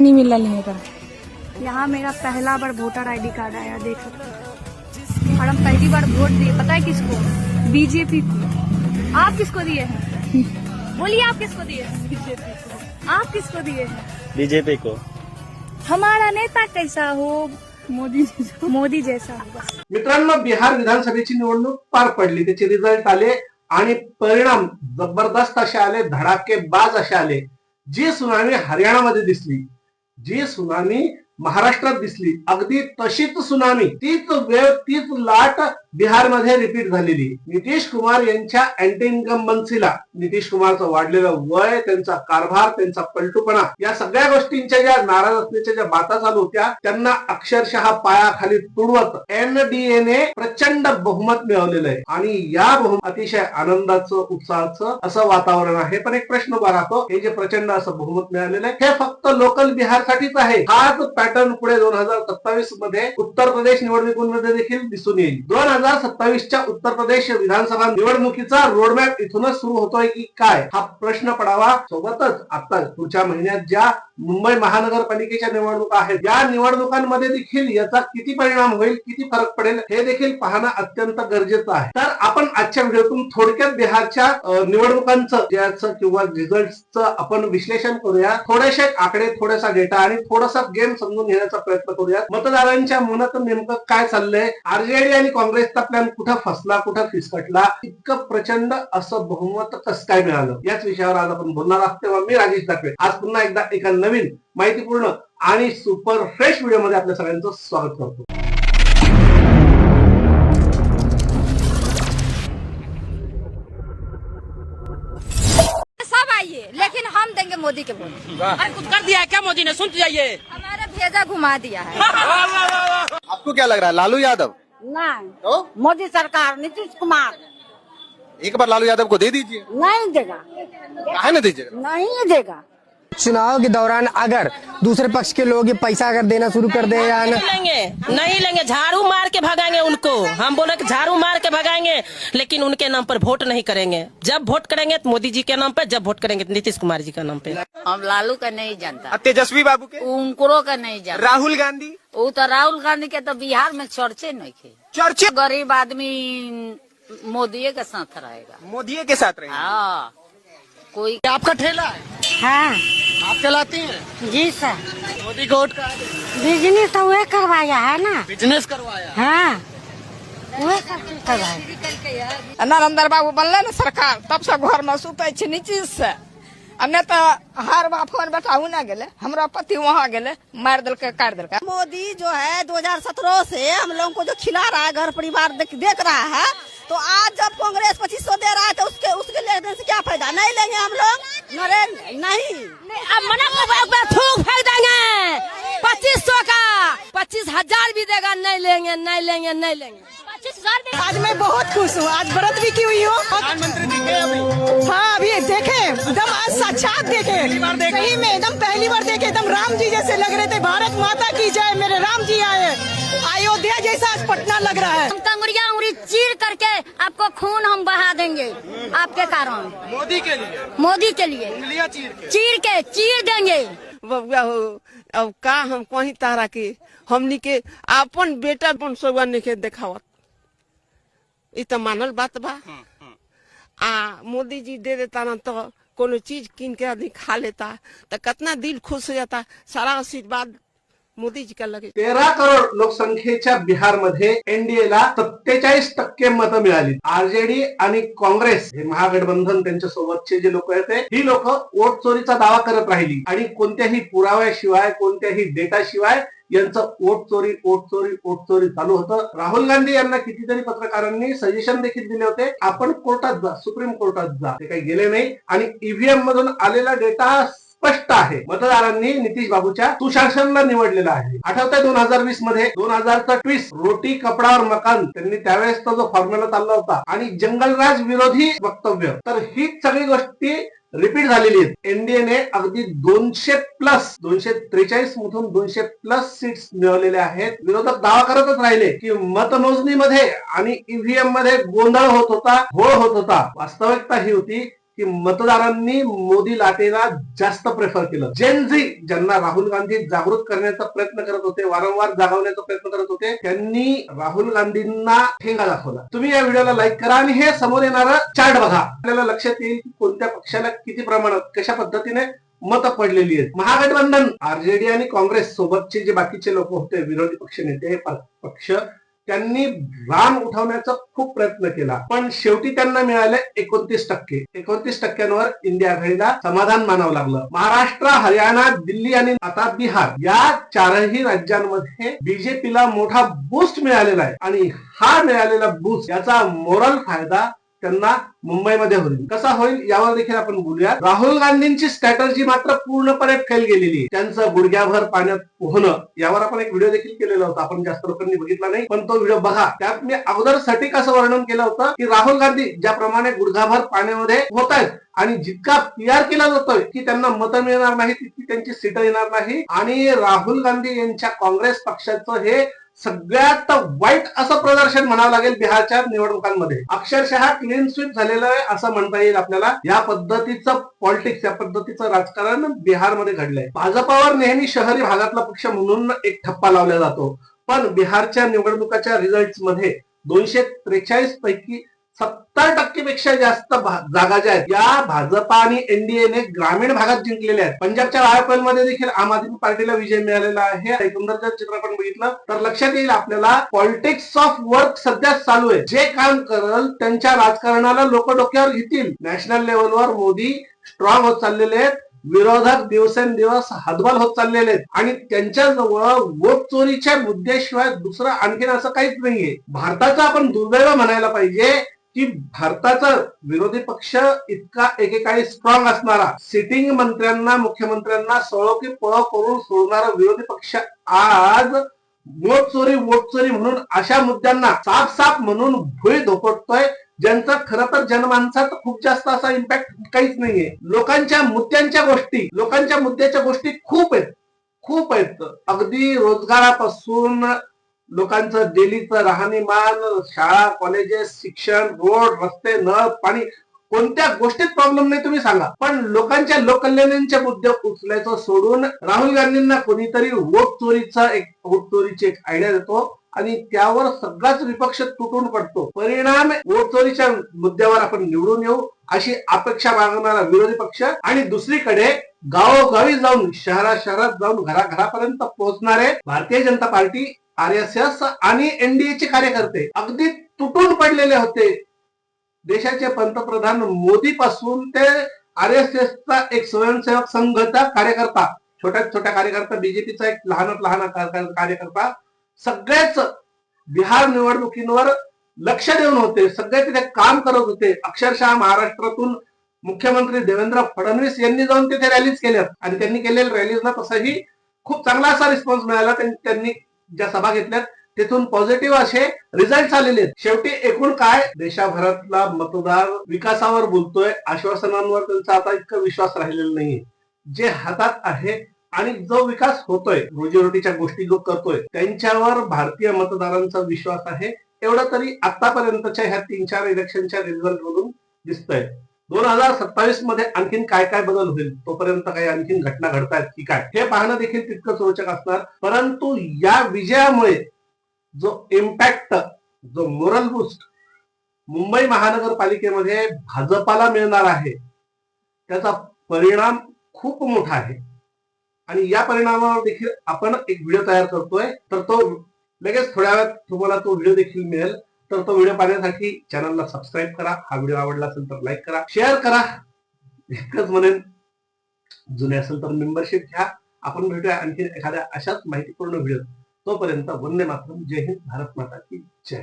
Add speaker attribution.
Speaker 1: नहीं मिला मेरा
Speaker 2: यहाँ मेरा पहला बार वोटर आईडी कार्ड आया देख सकते और हम पहली बार वोट दिए पता है किसको? बीजेपी को। आप किसको दिए हैं? बोलिए आप किसको दिए हैं? बीजेपी को आप किसको दिए हैं?
Speaker 3: बीजेपी को।
Speaker 2: हमारा नेता कैसा हो? मोदी मोदी जैसा हो
Speaker 4: मित्रांनो बिहार विधानसभेची निवडणूक पार पडली. त्याचे रिझल्ट आले आणि परिणाम जबरदस्त असे आले धडाकेबाज असे आले. जी सुनामी हरियाणामध्ये दिसली जी सुनामी महाराष्ट्रात दिसली अगदी तशीच सुनामी तीच वेळ तीच लाट बिहारमध्ये रिपीट झालेली. नितीश कुमार यांच्या अँटी इन्कम्बन्सीला नितीश कुमारचं वाढलेलं वय त्यांचा कारभार त्यांचा पलटूपणा या सगळ्या गोष्टींच्या ज्या नाराज असण्याच्या ज्या बाता चालू होत्या त्यांना अक्षरशः पायाखाली तुडवत एनडीएने प्रचंड बहुमत मिळवलेलं आहे. आणि या बहुमत अतिशय आनंदाचं उत्साहाचं असं वातावरण आहे. पण एक प्रश्न उभा राहतो हे जे प्रचंड असं बहुमत मिळालेलं आहे हे फक्त लोकल बिहारसाठीच आहे. हाच पॅटर्न पुढे दोन हजार सत्तावीसमध्ये उत्तर प्रदेश निवडणुकीमध्ये देखील दिसून येईल. दोन हजार सत्तावीसच्या उत्तर प्रदेश विधानसभा निवडणुकीचा रोडमॅप इथूनच सुरू होतोय की काय? हा प्रश्न पडावा. सोबतच आता पुढच्या महिन्यात ज्या मुंबई महानगरपालिकेच्या निवडणुका आहेत. या निवडणुकांमध्ये देखील याचा किती परिणाम होईल किती फरक पडेल हे देखील पाहणं अत्यंत गरजेचं आहे. तर आपण आजच्या व्हिडिओतून थोडक्यात बिहारच्या निवडणुकांचं ज्याचं किंवा रिझल्टचं आपण विश्लेषण करूया. थोडेसे आकडे थोडासा डेटा आणि थोडासा गेम समजून घेण्याचा प्रयत्न करूया मतदारांच्या मनात नेमकं काय चाललंय? आरजेडी आणि काँग्रेसचा प्लॅन कुठं फसला कुठं फिसकटला? इतकं प्रचंड असं बहुमत कसं काय मिळालं? याच विषयावर आज आपण बोलणार आहोत. तेव्हा मी राजेश दाखवे. आज पुन्हा एकदा एका नवीन माहितीपूर्ण आणि सुपर फ्रेश व्हिडिओ मध्ये आपल्या सगळ्यांचं स्वागत करतो.
Speaker 5: सब आइए लेकिन हम देंगे मोदी के वोट
Speaker 6: अरे कुछ कर दिया है क्या मोदी ने? सुन जाइए।
Speaker 5: हमारे भेजा घुमा दिया है।
Speaker 7: आपको क्या लग रहा है लालू यादव?
Speaker 8: नहीं।
Speaker 7: तो?
Speaker 8: मोदी सरकार नीतीश कुमार।
Speaker 7: एक बार लालू यादव को दे दीजिए।
Speaker 8: नहीं देगा।
Speaker 7: काहे न दीजिएगा?
Speaker 8: नहीं देगा।
Speaker 9: चुनाव के दौरान अगर दूसरे पक्ष के लोग ये पैसा अगर देना शुरू कर दे या न
Speaker 6: नहीं लेंगे नहीं लेंगे। झाड़ू मार के भगाएँगे उनको। हम बोले कि झाड़ू मार के भगाएँगे लेकिन उनके नाम पर वोट नहीं करेंगे। जब वोट करेंगे तो मोदी जी के नाम पे जब वोट करेंगे तो नीतीश कुमार जी का नाम पे।
Speaker 10: हम लालू का नहीं जानता।
Speaker 7: तेजस्वी बाबू के?
Speaker 10: उनको का नहीं जानता।
Speaker 7: राहुल गांधी?
Speaker 10: वो तो राहुल गांधी के तो बिहार में चर्चे नहीं थे।
Speaker 7: चर्चे?
Speaker 10: गरीब आदमी मोदी के साथ रहेगा।
Speaker 7: मोदी के साथ रहे
Speaker 10: हाँ। कोई
Speaker 7: आपका ठेला है?
Speaker 8: हाँ।
Speaker 7: आप चलाती हैं?
Speaker 8: जी सर।
Speaker 7: मोदी को वोट का
Speaker 8: बिज़नेस तो वह करवाया है ना।
Speaker 7: बिज़नेस करवाया?
Speaker 8: हाँ।
Speaker 11: नरेंद्र बाबू बनले ने सरकार तब से घर में सुते छी नीचे से। आ तो हर बा फ़ोन बैठाऊ ना गेले। हमरा पति वहाँ गेले मार दिल काट दिल
Speaker 8: मोदी जो है 2017 से हम लोगों को जो खिला रहा है घर परिवार देख, देख रहा है तो आज जब कांग्रेस पच्चीस सौ दे रहा है तो उसके उसके लेने से क्या फ़ायदा? नहीं लेंगे हम लोग? नरेंद्र नहीं।
Speaker 5: अब मना थूक फेंक देंगे पच्चीस सौ का पच्चीस हज़ार भी देगा नहीं लेंगे नहीं लेंगे नहीं लेंगे। पच्चीस हज़ार
Speaker 11: आज मैं बहुत खुश हूँ। आज व्रत भी की हुई हूँ।
Speaker 7: प्रधानमंत्री जी अभी?
Speaker 11: हाँ अभी देखे एकदम आज साक्षात देखे। सही में एकदम पहली बार देखे एकदम राम जी जैसे लग रहे थे। भारत माता की जय मेरे राम जी आए। अयोध्या जैसा आज पटना लग रहा है।
Speaker 5: हम आपको खून हम बहा देंगे आपके कारण।
Speaker 7: मोदी के लिए?
Speaker 5: मोदी के लिए।
Speaker 7: चीर के।
Speaker 5: चीर के चीर देंगे।
Speaker 11: बबुआ हो अब का हम कहीं तारा के? हमनी के अपन बेटा अपन सौवन के देखावत। ई तो मानल बात बा। आ मोदी जी दे देता ना तो कोनो चीज़ किन के आदमी खा लेता तो कितना दिल खुश हो जाता सारा आशीर्वाद मोदीजी का लगे
Speaker 4: तेरा करोड लोकसंख्येच्या बिहारमध्ये एनडीएला सत्तेचाळीस टक्के मतं मिळाली. आरजेडी आणि काँग्रेस हे महागठबंधन त्यांच्या सोबतचे जे लोक आहेत ही लोक वोट चोरीचा दावा करत राहिली. आणि कोणत्याही पुराव्याशिवाय कोणत्याही डेटाशिवाय यांचं वोट चोरी वोट चोरी वोट चोरी चालू होतं. राहुल गांधी यांना कितीतरी पत्रकारांनी सजेशन देखील दिले होते आपण कोर्टात जा सुप्रीम कोर्टात जा. ते काही गेले नाही. आणि ईव्हीएम मधून आलेला डेटा स्पष्ट आहे. मतदारांनी नितीश बाबूच्या सुशासनला निवडलेला आहे. आठवतंय दोन हजार वीसमध्ये दोन हजारचा ट्विस्ट रोटी कपडावर मकान. त्यांनी त्यावेळेसचा जो फॉर्म्युला चालला होता. आणि जंगलराज विरोधी वक्तव्य. तर ही सगळी गोष्टी रिपीट झालेली आहेत. एनडीएने अगदी दोनशे प्लस दोनशे त्रेचाळीस मधून दोनशे प्लस सीट्स मिळवलेल्या आहेत. विरोधक दावा करतच राहिले की मतमोजणीमध्ये आणि ईव्हीएममध्ये गोंधळ होत होता घोळ होत होता. वास्तविकता ही होती. की मतदारांनी मोदी लाटेला जास्त प्रेफर केलं. जेनझी ज्यांना राहुल गांधी जागृत करण्याचा प्रयत्न करत होते वारंवार जागवण्याचा प्रयत्न करत होते त्यांनी राहुल गांधींना ठेंगा दाखवला. तुम्ही या व्हिडिओला लाईक करा आणि हे समोर येणारं चार्ट बघा. आपल्याला लक्षात येईल की कोणत्या पक्षाला किती प्रमाणात कशा पद्धतीने मत पडलेली आहेत. महागठबंधन आरजेडी आणि काँग्रेस सोबतचे जे बाकीचे लोक होते विरोधी पक्ष नेते हे पक्ष त्यांनी राम उठवण्याचा खूप प्रयत्न केला. पण शेवटी त्यांना मिळाले एकोणतीस टक्के. एकोणतीस टक्क्यांवर इंडिया आघाडीला समाधान मानावं लागलं. महाराष्ट्र हरियाणा दिल्ली आणि आता बिहार या चारही राज्यांमध्ये बीजेपीला मोठा बूस्ट मिळालेला आहे. आणि हा मिळालेला बूस्ट याचा मोरल फायदा त्यांना मुंबईमध्ये होईल. कसा होईल यावर देखील आपण बोलूया राहुल गांधींची स्ट्रॅटर्जी मात्र पूर्णपणे फेल गेलेली आहे. त्यांचं गुडघ्याभर पाण्यात पोहणं यावर आपण एक व्हिडिओ देखील केलेला होता. आपण जास्त लोकांनी बघितला नाही पण तो व्हिडिओ बघा. त्यात मी अगोदर सटीक असं वर्णन केलं होतं की राहुल गांधी ज्याप्रमाणे गुडघाभर पाण्यामध्ये होत आहेत आणि जितका पी आर केला जातोय की त्यांना मतं मिळणार नाही तितकी त्यांची सीट येणार नाही. आणि राहुल गांधी यांच्या काँग्रेस पक्षाचं हे सगळ्यात वाईट असं प्रदर्शन म्हणावं लागेल बिहारच्या निवडणुकांमध्ये. अक्षरशः क्लीन स्वीप झालेलं आहे असं म्हणता येईल आपल्याला. या पद्धतीचं पॉलिटिक्स या पद्धतीचं राजकारण बिहारमध्ये घडलंय. भाजपावर नेहमी शहरी भागातला पक्ष म्हणून एक ठप्पा लावला जातो. पण बिहारच्या निवडणुकाच्या रिझल्टमध्ये दोनशे त्रेचाळीस पैकी सत्तर टक्केपेक्षा जास्त जागा ज्या आहेत या भाजपा आणि एनडीएने ग्रामीण भागात जिंकलेल्या आहेत. पंजाबच्या रायफलमध्ये देखील आम आदमी पार्टीला विजय मिळालेला आहे. एकंदर जर चित्र आपण बघितलं तर लक्षात येईल आपल्याला पॉलिटिक्स ऑफ वर्क सध्या चालू आहे. जे काम करल त्यांच्या राजकारणाला लोक डोक्यावर घेतील. नॅशनल लेवलवर मोदी स्ट्रॉंग होत चाललेले आहेत. विरोधक दिवसेंदिवस हदबल होत चाललेले आहेत. आणि त्यांच्याजवळ वोट चोरीच्या मुद्द्याशिवाय दुसरं आणखीन असं काहीच नाहीये. भारताचं आपण दुर्दैव म्हणायला पाहिजे की भारताचा विरोधी पक्ष इतका एकेकाळी स्ट्रॉंग असणारा सिटिंग मंत्र्यांना मुख्यमंत्र्यांना सळो की पळो करून सोडणारा विरोधी पक्ष आज वोट चोरी वोट चोरी म्हणून अशा मुद्द्यांना साफ साफ म्हणून भुई धोपटतोय ज्यांचा खरं तर जनमानसात खूप जास्त असा इम्पॅक्ट काहीच नाहीये. लोकांच्या मुद्द्यांच्या गोष्टी लोकांच्या मुद्द्याच्या गोष्टी खूप आहेत. खूप आहेत. अगदी रोजगारापासून लोकांचं डेलीचं राहणीमान शाळा कॉलेजेस शिक्षण रोड रस्ते नळ पाणी कोणत्या गोष्टीत प्रॉब्लेम नाही तुम्ही सांगा. पण लोकांच्या लोककल्याणाचे मुद्दे उचलायचं सोडून राहुल गांधींना कोणीतरी वोट चोरीचा एक वोट चोरीची एक आयडिया देतो आणि त्यावर सगळाच विपक्ष तुटून पडतो. परिणाम वोट चोरीच्या मुद्द्यावर आपण निवडून येऊ अशी अपेक्षा बाळगणारा विरोधी पक्ष आणि दुसरीकडे गावोगावी जाऊन शहरा शहरात जाऊन घराघरापर्यंत पोहोचणारे Bharatiya Janata Party R S S आणि एनडीए चे कार्यकर्ते अगदी तुटून पडलेले होते. देशाचे पंतप्रधान मोदी पासून ते आर एस एस चा एक स्वयंसेवक संघाचा कार्यकर्ता छोट्या छोट्या कार्यकर्ता बीजेपीचा एक लहानात लहान कार्यकर्ता सगळेच बिहार निवडणुकींवर लक्ष देऊन होते. सगळे तिथे काम करत होते. अक्षरशः महाराष्ट्रातून मुख्यमंत्री देवेंद्र फडणवीस यांनी जाऊन तिथे रॅलीज केल्या आणि त्यांनी केलेल्या रॅलीजना तसंही खूप चांगला असा रिस्पॉन्स मिळाला. त्यांनी ज्या सभा घेतल्यात तिथून पॉझिटिव्ह असे रिझल्ट आलेले आहेत. शेवटी एकूण काय? देशाभरातला मतदार विकासावर बोलतोय. आश्वासनांवर त्यांचा आता इतका विश्वास राहिलेला नाहीये. जे हातात आहे आणि जो विकास होतोय रोजीरोटीच्या गोष्टी जो करतोय त्यांच्यावर भारतीय मतदारांचा विश्वास आहे. एवढं तरी आतापर्यंतच्या ह्या तीन चार इलेक्शनच्या रिझल्ट मधून दिसतंय. दोन हजार सत्तावीसमध्ये आणखीन काय काय बदल होईल? तोपर्यंत काही आणखीन घटना घडतायत की काय? हे पाहणं देखील तितकंच रोचक असणार. परंतु या विजयामुळे जो इम्पॅक्ट जो मोरल बुस्ट मुंबई महानगरपालिकेमध्ये भाजपाला मिळणार आहे त्याचा परिणाम खूप मोठा आहे. आणि या परिणामावर देखील आपण एक व्हिडिओ तयार करतोय. तर तो लगेच थोड्या वेळात तुम्हाला तो व्हिडिओ देखील मिळेल. तर तो व्हिडिओ पाहण्यासाठी चॅनलला सबस्क्राईब करा. हा व्हिडिओ आवडला असेल तर लाईक करा शेअर करा. एकच म्हणेन जुने असेल तर मेंबरशिप घ्या. आपण भेटूया आणखी एखाद्या अशाच माहितीपूर्ण व्हिडिओ तोपर्यंत वंदे मातरम. जय हिंद भारत माता की जय.